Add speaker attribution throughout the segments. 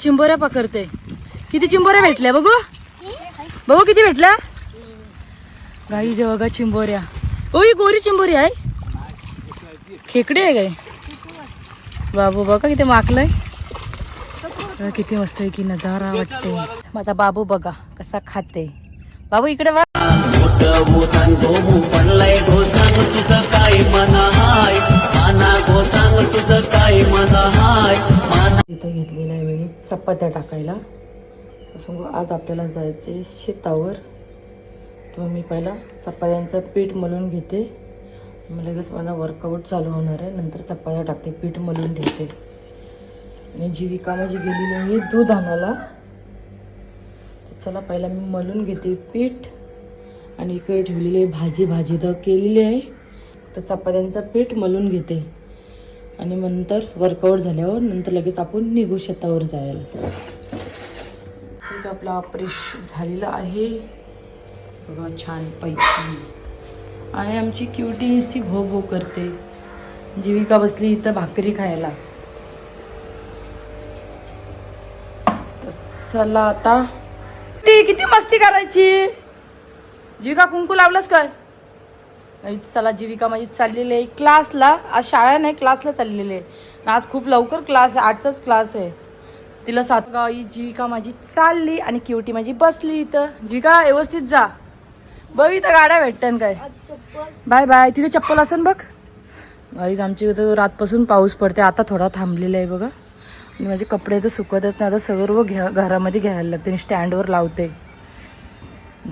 Speaker 1: चिंबोऱ्या पकडते. किती चिंबोऱ्या भेटल्या बघू? बघू किती भेटल्या? गाई जे बघा चिंबोऱ्या. ओ ही गोरी चिंबोरी आहे. खेकडे आहे काय? बाबू बघा किती माकलंय. किती मस्त आहे की नजारा वाटते. मग आता बाबू बघा कसा खाते. बाबू इकडे बघ इथं घेतलेला आहे मी चपात्या टाकायला. सांगू आज आपल्याला जायचे शेतावर. तर मी पहिला चपात्यांचं पीठ मलून घेते. मग लगेच माझा वर्कआउट चालू होणार आहे. नंतर चपात्या टाकते पीठ मलून ठेवते आणि जीविका माझी गेलेली आहे दूध आणायला. चला पहिला मी मलून घेते पीठ. आणि इकडे ठेवलेली आहे भाजी भाजी तर केलेली आहे. तर चपात्यांचं पीठ मलून घेते. आणि नंतर वर्कआउट झाल्यावर नंतर लगेच आपण निघू शेतावर जायला. असं आपला ऑपरेशन झालेलं आहे. बघा छान पैकी आणि आमची क्युटी नुसती भो भो करते. जीविका बसली इथं भाकरी खायला. तर चला आता. ती किती मस्ती करायची? जीविका कुंकू लावलंच काय? चला जीविका माझी चाललेली आहे. क्लासला आज शाळा नाही क्लासला चाललेली आहे. आज खूप लवकर क्लास आहे आठचाच क्लास आहे. तिला सात गावी जीविका माझी चालली आणि क्युटी माझी बसली इथं. जीविका व्यवस्थित जा. बघ इथं गाड्या भेटतात काय. Bye bye. तिथे चप्पल असेल बघ. गाईज आमच्या इथं रातपासून पाऊस पडते आता थोडा थांबलेला आहे बघा. आणि माझे कपडे तर सुकतच नाही. आता सर्व घ्या घरामध्ये घ्यायला लागते आणि स्टँडवर लावते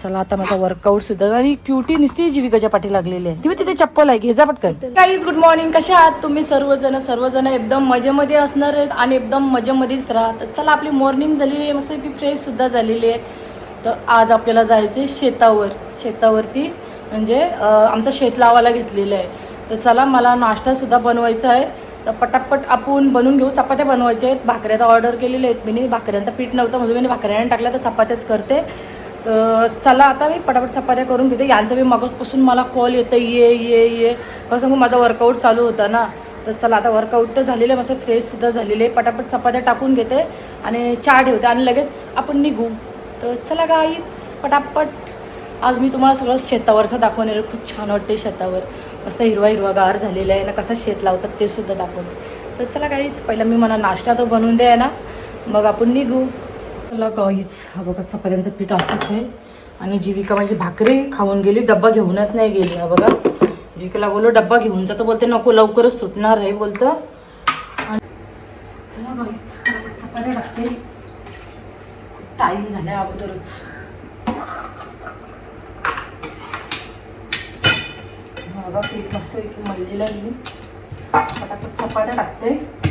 Speaker 1: चला आता माझा वर्कआउट सुद्धा आणि क्युटी नुसती जीविकाच्या पाठी लागलेली आहे. ती तिथे चप्पल आहे घे जा पटकन. गाईज गुड मॉर्निंग कशा आहात? तुम्ही सर्वजण सर्वजण एकदम मजेमध्ये असणार आहेत आणि एकदम मजेमध्येच राहा. तर चला आपली मॉर्निंग झालेली आहे. मस्त की फ्रेश सुद्धा झालेली आहे. तर आज आपल्याला जायचे शेतावर. शेतावरती म्हणजे आमचं शेत लावायला घेतलेलं आहे. तर चला मला नाश्ता सुद्धा बनवायचा आहे. तर पटापट आपण बनवून घेऊ. चपात्या बनवायच्या आहेत. भाकऱ्या तर ऑर्डर केलेल्या आहेत. मी भाकऱ्यांचं पीठ नव्हतं. म्हणजे मी भाकऱ्याने टाकल्या तर चपात्याच करते. तर चला आता मी पटापट चपात्या करून घेते. यांचं मी मगपासून मला कॉल येतं ये ये ये. कसं सांगू माझा वर्कआउट चालू होता ना. तर चला आता वर्कआउट तर झालेलं आहे मस्त फ्रेशसुद्धा झालेले. आहे पटापट चपात्या टाकून घेते आणि चहा ठेवते आणि लगेच आपण निघू. तर चला गाईच पटापट. आज मी तुम्हाला सगळं शेतावरचं दाखवणार आहे. खूप छान वाटते शेतावर. मस्त हिरवा हिरवा गार झालेला आहे ना कसा शेत लावतात ते सुद्धा दाखवते. तर चला काहीच पहिला मी मला नाश्ता तर बनवून द्या ना. मग आपण निघू. चला गाईच हा बघा चपात्यांचं पीठ असंच आहे. आणि जीविका माझी भाकरी खाऊन गेली डब्बा घेऊनच नाही गेली हा बघा. जीविकाला बोललो डब्बा घेऊन जा. तर बोलते नको लवकरच सुटणार आहे बोलतं. आणि- चला गाईच चपात्या टाकते. टाईम झाला अगोदरच. बघा पीठ मस्त एक मळलेलं चपात्या टाकते.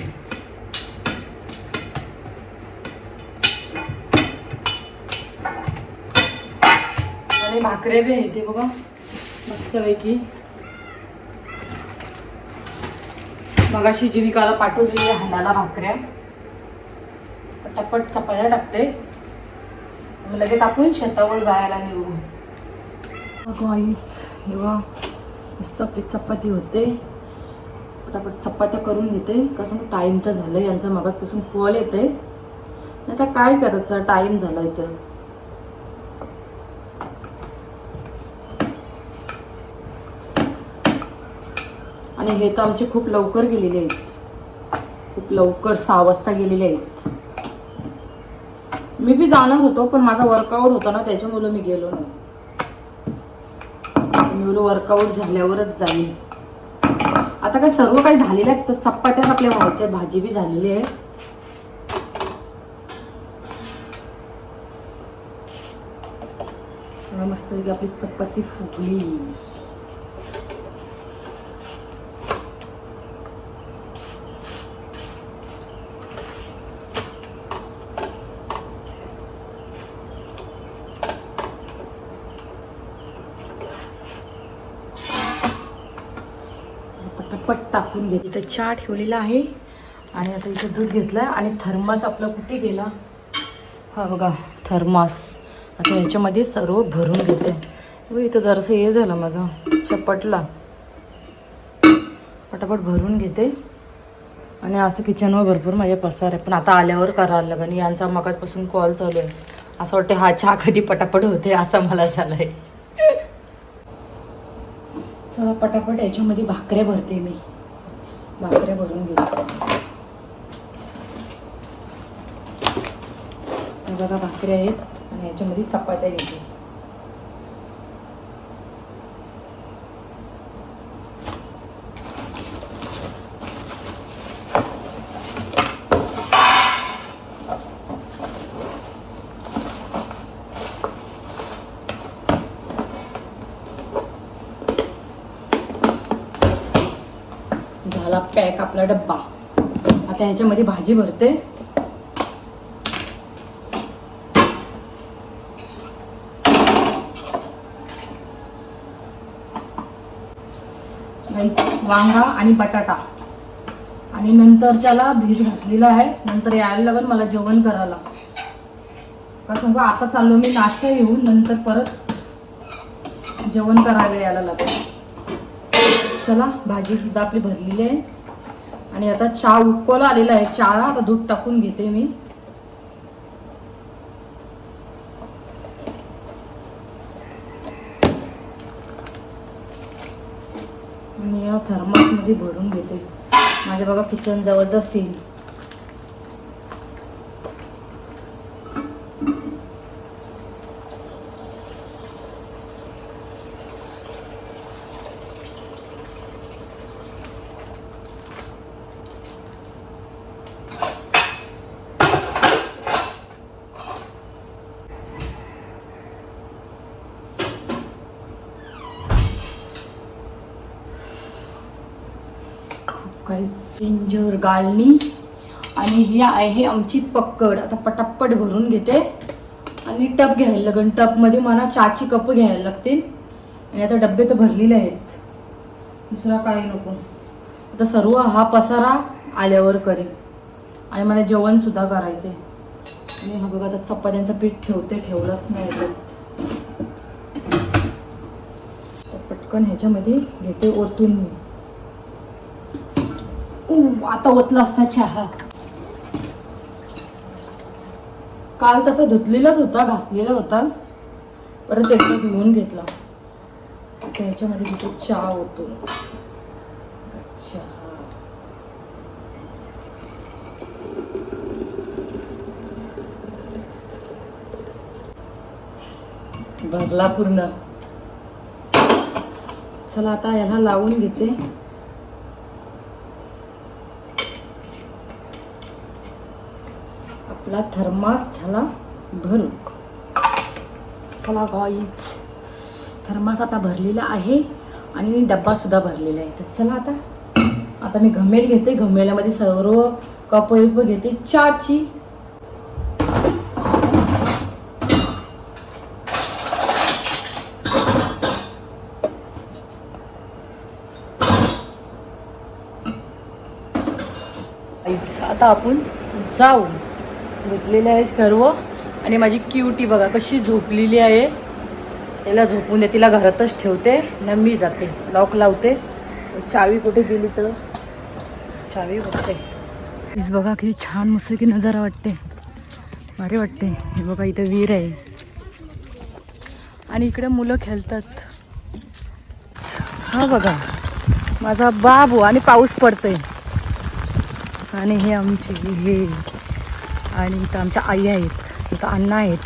Speaker 1: आणि भाकऱ्या बी आहे ते बघा. मस्तपैकी. मगाशी जीविकाला पाठवलेली हाताला भाकऱ्या. पटापट चपात्या टाकते. लगेच आपण शेतावर जायला निघू. अगं आईच मस्त आपली चपाती होते. पटापट चपात्या करून घेते. कसं मग टाईम तर झालं यांचा मगातपासून कॉल येते नाही तर काय करायचं? टाईम झाला इथं आणि हे तर आमचे खूप लवकर गेलेले आहेत. खूप लवकर सहा वाजता गेलेले आहेत. मी बी जाणार होतो पण माझा वर्कआउट होता ना त्याच्यामुळं मी गेलो नाही. मी बोलो वर्कआउट झाल्यावरच जाईल आता काय सर्व काही झालेलं आहे तर चपात्या आपल्या व्हायच्या भाजी बी झालेली आहे. मस्त आपली चपाती फुगली पटापट टाकून घेत इथं चहा ठेवलेला आहे आणि आता इथं दूध घेतलं आणि थर्मास आपला कुठे गेला? हा बघा थर्मास. आता याच्यामध्ये सर्व भरून घेते. व इथं जरासं हे झालं माझं. चपटला. पटापट भरून घेते. आणि असं किचनवर भरपूर माझ्या पसार आहे. पण आता आल्यावर करायला लागेल. यांचा मगातपासून कॉल चालू आहे. असं वाटते हा चहा कधी पटापट होते असं मला झालंय. चला पटापट याच्यामध्ये भाकऱ्या भरते मी. भाकऱ्या भरून घेऊ. बघा भाकऱ्या आहेत आणि याच्यामध्ये चपात्या घेते झाला पॅक आपला डब्बा. आता ह्याच्यामध्ये भाजी भरते. वांगा आणि बटाटा. आणि नंतरच्याला भीज घातलेला आहे. नंतर यायला लागेल मला जेवण करायला. का सांगू आता चाललो मी नाश्ता येऊन नंतर परत जेवण करायला यायला लागेल. चला भाजी सुद्धा आपली भरलेली आहे. आणि आता चहा उकळला आलेला आहे. चहा आता दूध टाकून घेते मी. आणि या थर्मासमध्ये भरून घेते. माझ्या बघा किचन जवळचा सील काही जिंजर गाळणी आणि ही आहे आमची पक्कड. आता पटापट भरून घेते. आणि टप घ्यायला लागेल. टपमध्ये मला चहाची कप घ्यायला लागतील. आणि आता डबे तर भरलेले आहेत. दुसरा काही नको. आता सर्व हा पसारा आल्यावर करेन. आणि मला जेवणसुद्धा करायचं आहे आणि हा बघा आता चपात्यांचं पीठ ठेवते. ठेवलंच नाही तर पटकन ह्याच्यामध्ये घेते ओतून मी. आता ओतला असता चहा. काल तसा धुतलेलाच होता घासलेला होता. परत एकदा धुवून घेतला. त्याच्यामध्ये ह्याच्यामध्ये चहा होतो चहा भरला पूर्ण. चला आता याला लावून घेते. आपला थर्मास झाला भरून चला गॉईज थर्मास आता भरलेला आहे आणि डब्बा सुद्धा भरलेला आहे. तर चला आता. आता मी घमेल घेते. घमेल्यामध्ये सर्व कप घेते. चहाची. आता आपण जाऊ. घेतलेले आहे सर्व. आणि माझी क्यूटी बघा कशी झोपलेली आहे. तिला झोपून दे तिला घरातच ठेवते. ना मी जाते लॉक लावते. चावी कुठे गेली तर? चावी बघते. हीच बघा किती छान मुसुकी की नजारा वाटते. भारी वाटते. हे बघा इथं विहीर आहे. आणि इकडे मुलं खेळतात. हा बघा. माझा बाबू आणि पाऊस पडतोय. आणि हे आमचे हे. आणि इथं आमच्या आई आहेत इथं अण्णा आहेत.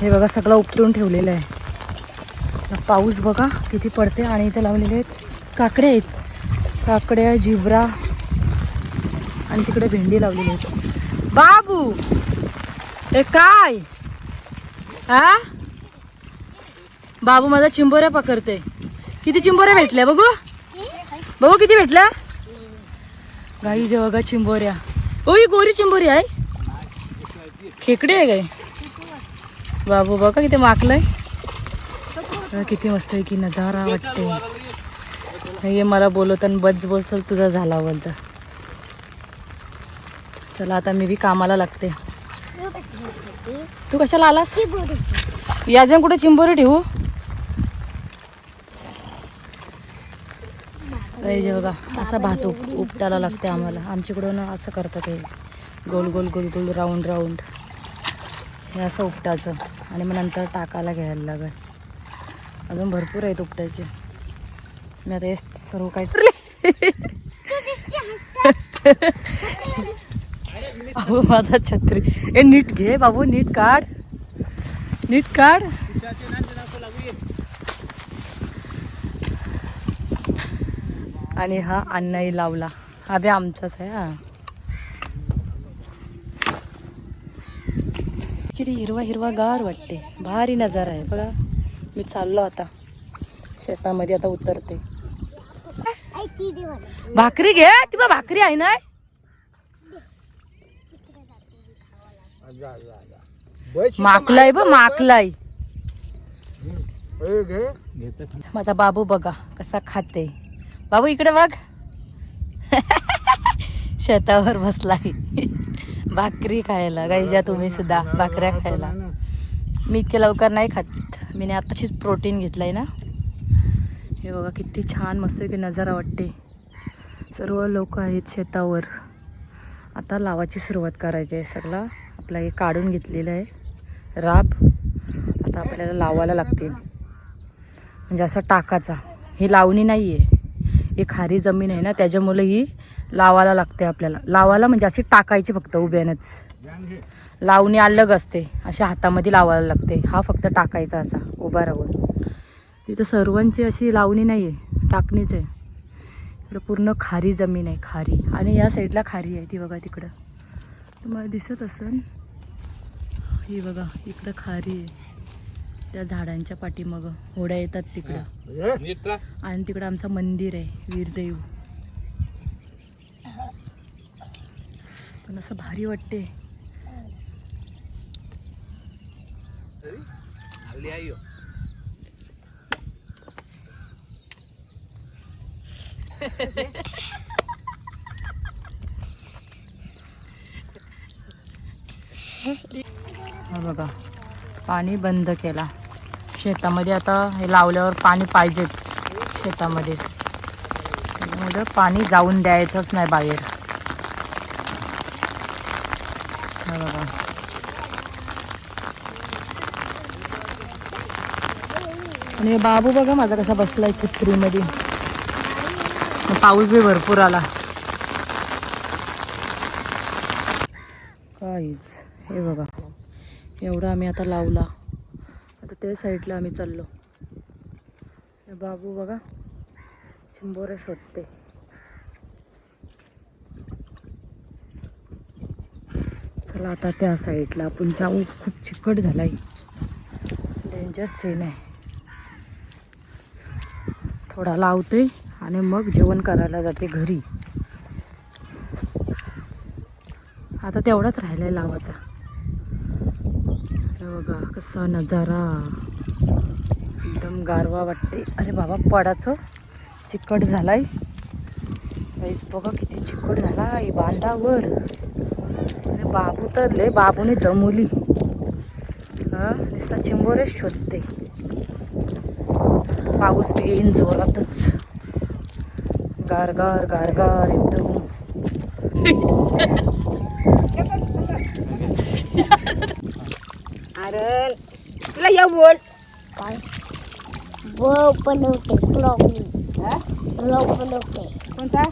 Speaker 1: हे बघा सगळं उपटून ठेवलेलं आहे. पाऊस बघा किती पडते आणि इथे लावलेले आहेत काकड्या आहेत. काकड्या जिबरा आणि तिकडे भेंडी लावलेली आहेत. बाबू हे काय? हा बाबू माझा चिंबोऱ्या पकडते. किती चिंबोऱ्या भेटल्या बघू? बघू किती भेटल्या? गाई जे बघा चिंबोऱ्या. ओ ही गोरी चिंबोरी आहे. खेकडे आहे काय? बाबू बघा किती माकलंय. किती मस्त आहे की नजारा वाटते. हे मला बोलवताना बस बस तुझा झाला बोलता चला आता मी बी कामाला लागते. तू कशाला आलास? याजन कुठे? चिंबोरी ठेवू? पाहिजे बघा असा भात उप उपटायला लागते आम्हाला. आमच्याकडून असं करतात हे. गोल गोल गोल गोल राऊंड राऊंड. हे असं उपटाचं आणि मग नंतर टाकायला घ्यायला लागेल. अजून भरपूर आहेत उपटायचे. मी आता हे सर्व काय बाबू माझा छत्री. ए नीट घे बाबू नीट काढ. नीट काढ. आणि हा अण्णाही लावला. हा बी आमचाच आहे हा. किती हिरवा हिरवा गार वाटते. भारी नजारा आहे. बघा मी चाललो आता. शेतामध्ये आता उतरते. भाकरी घे. तिला भाकरी आहे ना? माकलाय ब माकलाय. माझा बाबू बघा कसा खाते. बाबू इकडे बघ. शेतावर बसलाय. भाकरी खायला. गाईच्या तुम्ही सुद्धा भाकऱ्या खायला. मी इतके लवकर नाही खात. मी आताशीच प्रोटीन घेतलंय ना. हे बघा किती छान मस्त की नजारा वाटते सर्व लोक आहेत शेतावर. आता लावाची सुरुवात करायची आहे सगळा. आपला हे काढून घेतलेलं आहे. राब. आता आपल्याला लावायला लागतील. म्हणजे असं टाकाचा. ही लावणी नाही आहे ही खारी जमीन आहे ना त्याच्यामुळे ही लावायला लागते आपल्याला. लावायला म्हणजे अशी टाकायची फक्त उभ्यानंच. लावणी अलग असते. अशा हातामध्ये लावायला लागते. हा फक्त टाकायचा असा उभा राहून. तिथं सर्वांची अशी लावणी नाही आहे टाकणीच आहे. इकडं पूर्ण खारी जमीन आहे खारी. आणि या साईडला खारी आहे. ती बघा तिकडं. तुम्हाला दिसत असेल ही बघा इकडं खारी आहे. त्या झाडांच्या पाठीमागं. होड्या येतात तिकडं. आणि तिकडं आमचं मंदिर आहे वीरदेव. पण असं भारी वाटते. हा. बघा पाणी बंद केला. शेतामध्ये आता हे लावल्यावर पाणी पाहिजेच शेतामध्ये. पाणी जाऊन द्यायचंच नाही बाहेर हा बघा आणि बाबू बघा माझा कसा बसलाय छत्रीमध्ये. पाऊस बी भरपूर आला. काहीच हे बघा. एवढा आम्ही आता लावला. आता त्या साईडला आम्ही चाललो. हे बाबू बघा चिंबोरे शोधते. चला आता त्या साईडला. आपण जाऊ. खूप चिकट झालाय. डेंजर सीन आहे. थोडा लावते आणि मग जेवण करायला जाते घरी. आता तेवढाच राहिलाय लावाचा अरे बघा कसा नजारा. एकदम गारवा वाटते. अरे बाबा पडाचं चिकट झालाय. काहीच बघा किती चिकट झालाय बांधावर. अरे बाबू तर लय बाबूने दमवली. हा निसा चिंबोरे शोधते. पाऊस येईन जोरातच. गारगार गारगार एकदम.
Speaker 2: अरे तुला येऊ बोल.
Speaker 3: काय? व बनवते ब्लॉग ब्लॉग बनवते
Speaker 2: कोणता?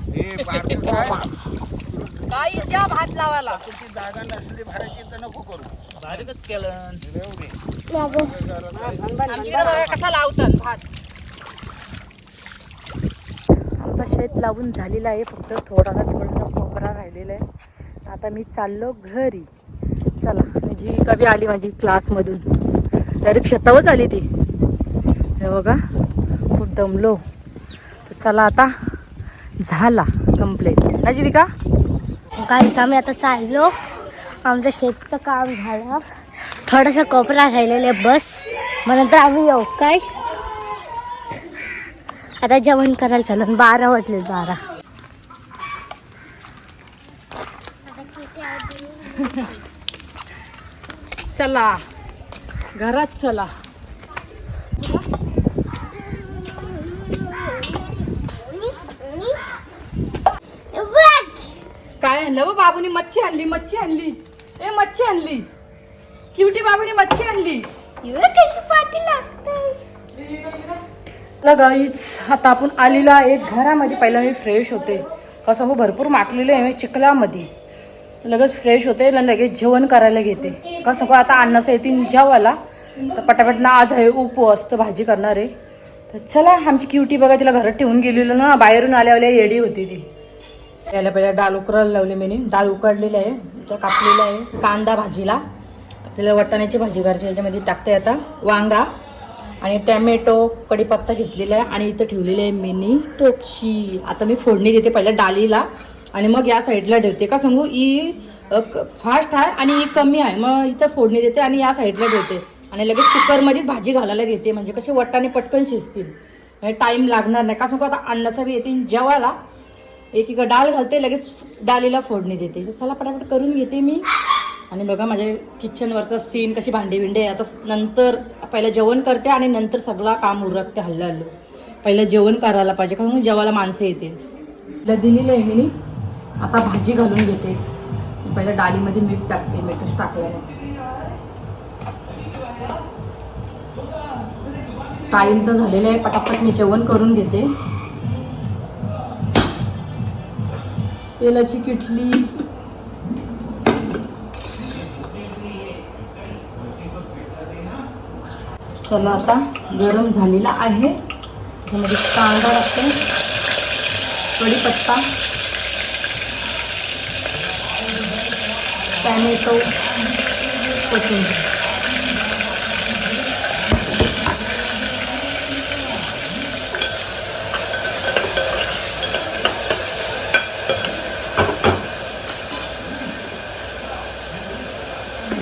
Speaker 1: काही ज्या भात लावायला. आमच्याकडे बघा कसा लावतात भात. आमचा शेत लावून झालेला आहे. फक्त थोडासा तिकडचा कोपरा राहिलेला आहे. आता मी चाललो घरी. चला जी कवी आली माझी क्लासमधून. डायरेक्ट शेतावरच आली ती. हे बघा खूप दमलो. तर चला आता झाला कंप्लेंट ना जीविका.
Speaker 3: काहीच आम्ही आता चाललो? आमचं शेतचं काम झालं. थोडासा कोपरा राहिलेला आहे बस. मग नंतर आम्ही येऊ काय? आता जेवण करायला चालून बारा वाजले बारा.
Speaker 1: चला. घरात चला. काय आणलं हो बाबूनी? मच्छी आणली मच्छी आणली. ए मच्छी आणली. क्युटी बाबूनी मच्छी आणली.
Speaker 3: कशी पाठी लागते
Speaker 1: गाईच आता आपण आलेलो आहे घरामध्ये. पहिला मी फ्रेश होते. का सांगू भरपूर माटलेले आहे मी चिखलामध्ये. लगेच फ्रेश होते आणि लगेच जेवण करायला घेते. का सांगू आता अन्नाचं येतील जेवायला. तर पटापट ना आज आहे उपवास तर भाजी करणार आहे. तर चला आमची क्युटी बघा तिला घरात ठेवून गेलेलो ना. बाहेरून आल्या येडी होती ती. यायला पहिल्या डाळ उकरायला लावली मी डाळ उकडलेली आहे. इथं कापलेलं आहे. कांदा भाजीला. आपल्याला वाटाण्याची भाजी करायची याच्यामध्ये टाकते आता. वांगा. आणि टॅमॅटो कढीपत्ता घेतलेला आहे आणि इथं ठेवलेली आहे मिनी टोपशी आता मी फोडणी देते पहिल्या डाळीला आणि मग या साईडला ठेवते. का सांगू ई फास्ट आहे आणि ई कमी आहे. मग इथं फोडणी देते आणि या साईडला ठेवते. आणि लगेच कुकरमध्येच भाजी घालायला घेते म्हणजे कसे वटाणे पटकन शिजतील. टाईम लागणार नाही. का सांगू आता अन्नाचा बी येतील जेवायला एक एक डाळ घालते लगेच डाळीला फोडणी देते. चला पटापट करून घेते मी. आणि बघा माझ्या किचनवरचा सीन कशी भांडी भिंडे आता नंतर पहिलं जेवण करते आणि नंतर सगळा काम उरकते हल्लं हल्लो. पहिलं जेवण करायला पाहिजे कारण जेवायला माणसं येतील. तिला दिलेलं आहे मी आता भाजी घालून घेते. पहिलं डाळीमध्ये मीठ टाकते मीठच टाकलं टाईम तर झालेला आहे पटापट मी जेवण करून घेते. तेलाची किटली. चला आता गरम झालेला आहे. त्याच्यामध्ये कांदा टाकते. कढीपत्ता. टॅमॅटो. कोथिंबीर.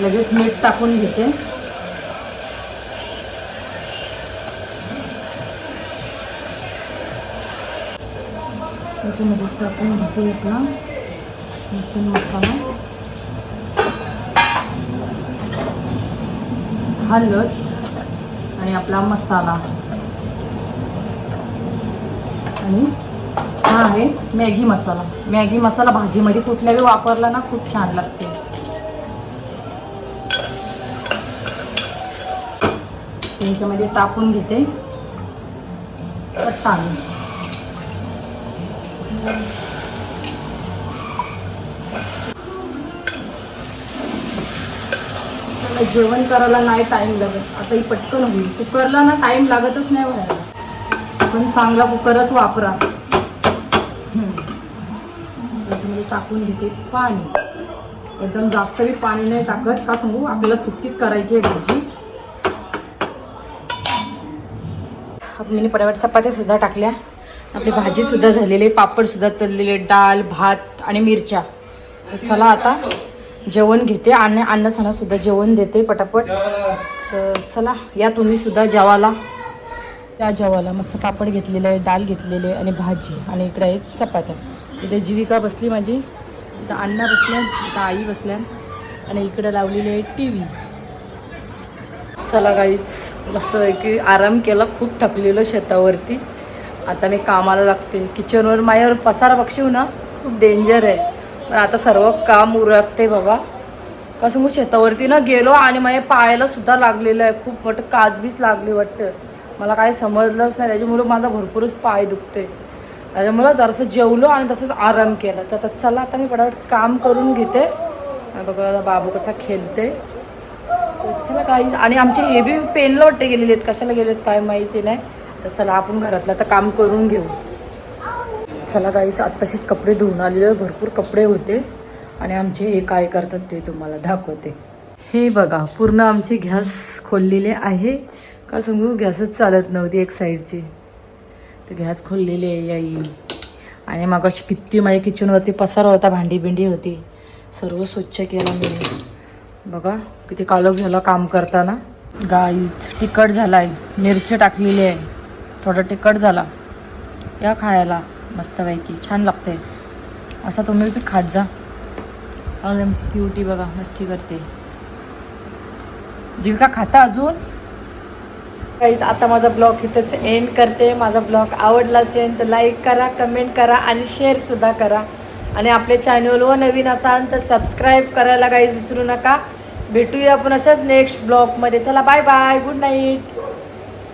Speaker 1: लगेच मीठ टाकून घेते. त्याच्यामध्ये टाकून घेते आपला चिकन मसाला. हळद आणि आपला मसाला. आणि हा आहे मॅगी मसाला. मॅगी मसाला भाजीमध्ये कुठल्याही वापरला ना खूप छान लागते. त्याच्यामध्ये टाकून घेते. टाकून जेवण करायला नाही टाइम लागत. आता ही पटकन होईल. कुकरला ना टाइम लागतच नाही व्हायला पण चांगला कुकरच वापरा. त्याच्यामध्ये टाकून घेते पाणी. एकदम जास्त बी पाणी नाही टाकत. का सांगू? आपल्याला सुट्टीच करायची आहे भाजी मी पटापट चपात्या सुद्धा टाकल्या. आपली भाजी सुद्धा झालेली आहे पापड सुद्धा तळलेले डाळ भात आणि मिरच्या. तर चला आता जेवण घेते आणि अन्नसाना सुद्धा जेवण देते पटापट. तर चला या तुम्ही सुद्धा जेवाला त्या जेवाला मस्त पापड घेतलेलं आहे डाळ घेतलेले आहे आणि भाजी. आणि इकडे आहे चपात्या. इथे जीविका बसली माझी. इथं अण्णा बसल्या इथं आई बसल्या. आणि इकडे लावलेली आहे टी व्ही चला गाईच मस्त की आराम केला. खूप थकलेलो शेतावरती. आता मी कामाला लागते. किचनवर माझ्यावर पसारा बक्षीव ना खूप डेंजर आहे. पण आता सर्व काम उरकते बाबा. का सांगू शेतावरती ना गेलो आणि माझ्या पायाला सुद्धा लागलेलं आहे. खूप मोठं काजबीच लागली वाटतं. मला काही समजलंच नाही. त्याच्यामुळे माझा भरपूरच पाय दुखते त्याच्यामुळं जरासं जेवलो आणि तसंच आराम केला. तर आता चला आता मी पटापट काम करून घेते. बघा बाबू कसा खेळते चला काही आणि आमचे हे बी पेनला वाटते गेलेले आहेत. कशाला गेलेत काय माहिती नाही. तर चला आपण घरातलं आता काम करून घेऊ. चला काहीच आत्ताशीच कपडे धुवून आलेले भरपूर कपडे होते. आणि आमचे हे काय करतात ते तुम्हाला दाखवते. हे बघा पूर्ण आमचे गॅस खोललेले आहे. का सांगू गॅसच चालत नव्हती एक साईडची तर गॅस खोललेली आहे याई आणि मग अशी किती माझ्या किचनवरती पसारा होता भांडी बिंडी होती. सर्व स्वच्छ केला मी. बघा किती कालक झाला काम करताना. गाईच तिखट झाला आहे मिरची टाकलेली आहे. थोडं तिखट झाला. या खायला मस्तपैकी छान लागते असा तुम्ही बी खात जा. आणि आमची क्युटी बघा मस्ती करते. जीविका खाता अजून? काहीच आता माझा ब्लॉग इथंच एंड करते. माझा ब्लॉग आवडला असेल तर लाईक करा कमेंट करा आणि शेअर सुद्धा करा. आणि आपल्या चॅनलवर नवीन असाल तर सबस्क्राईब करायला काही विसरू नका. भेटूया आपण अशाच नेक्स्ट ब्लॉगमध्ये चला बाय बाय गुड नाईट